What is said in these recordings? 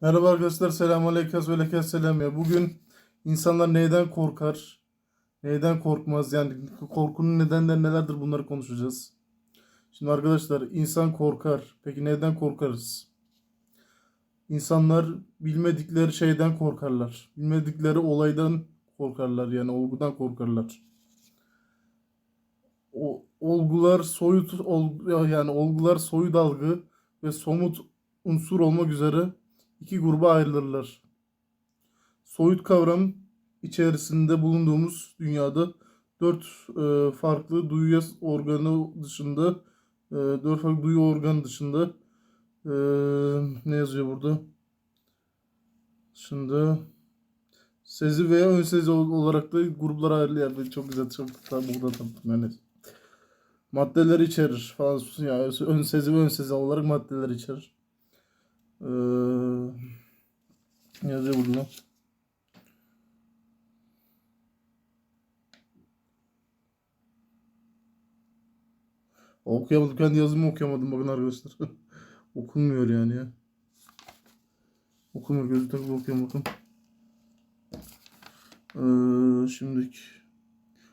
Merhaba arkadaşlar, selamun aleyküm ve aleyküm selam ya. Bugün insanlar neyden korkar, neyden korkmaz, yani korkunun nedenleri nelerdir bunları konuşacağız. Şimdi arkadaşlar, insan korkar. Peki neden korkarız? İnsanlar bilmedikleri şeyden korkarlar. Bilmedikleri olaydan korkarlar, yani olgudan korkarlar. O, olgular soyut, ol, yani olgular soyut algı ve somut unsur olmak üzere iki gruba ayrılırlar. Soyut kavram içerisinde bulunduğumuz dünyada dört e, farklı duyu organı dışında e, dört farklı duyu organı dışında e, ne yazıyor burada? Şimdi sezi veya ön sezi ol- olarak da gruplara ayrılıyor. Çok güzel tam burada tanıttım yani. Maddeler içerir falan yani ön sezi ve ön sezi olarak maddeler içerir. Ee, yazıyor burada? Okuyamadım. Kendi yazımı okuyamadım bakın arkadaşlar. Okunmuyor yani ya. Okunmuyor. Gözü takıp okuyorum bakın. Ee, şimdiki.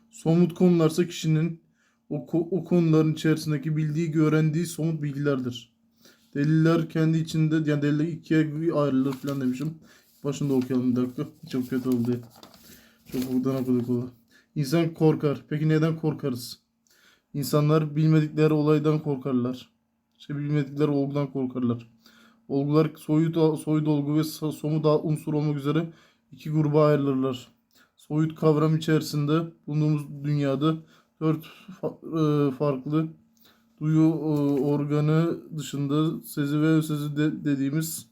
Somut konularsa kişinin o, o konuların içerisindeki bildiği, öğrendiği somut bilgilerdir. Deliller kendi içinde yani deliller ikiye ayrılır falan demişim. Başında okuyalım bir dakika. Çok kötü oldu. Çok buradan okuduk o. İnsan korkar. Peki neden korkarız? İnsanlar bilmedikleri olaydan korkarlar. İşte bilmedikleri olgudan korkarlar. Olgular soyut, soyut olgu ve so- somut unsur olmak üzere iki gruba ayrılırlar. Soyut kavram içerisinde bulunduğumuz dünyada dört e, farklı duyu e, organı dışında sezi ve sezi de, dediğimiz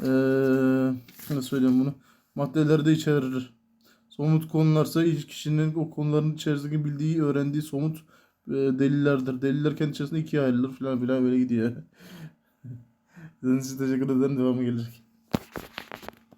e, nasıl söyleyeyim bunu maddeleri de içerir. Somut konularsa ilk kişinin o konuların içerisindeki bildiği, öğrendiği somut e, delillerdir. Deliller kendi içerisinde ikiye ayrılır falan filan böyle gidiyor. İzlediğiniz için teşekkür ederim. Devamı gelecek.